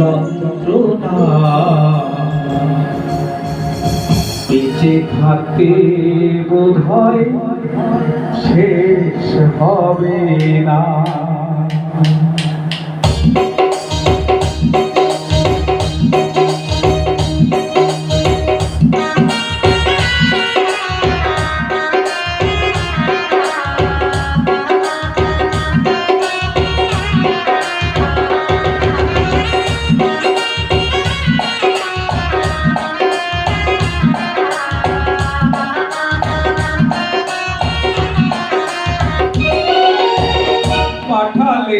যন্ত্রণা। বেঁচে থাকতে বোধহয় শেষ হবে না।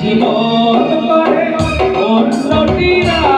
জীবন করে অন্যটিরা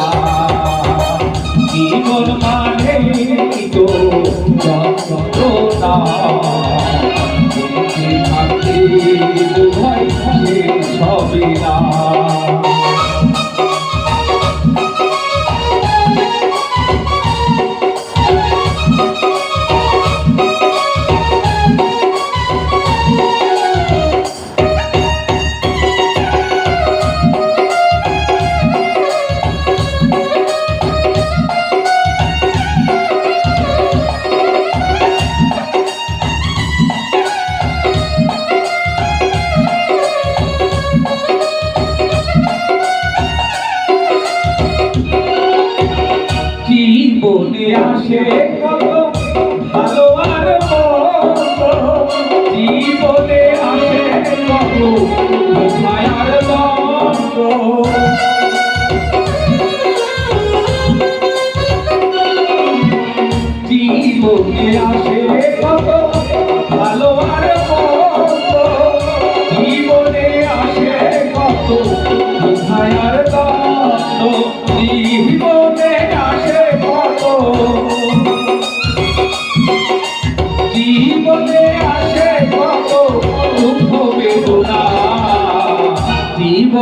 জীবনে আসে কত ভালো আর কত জীবনে আসে কত কোথায় আর কত জীবন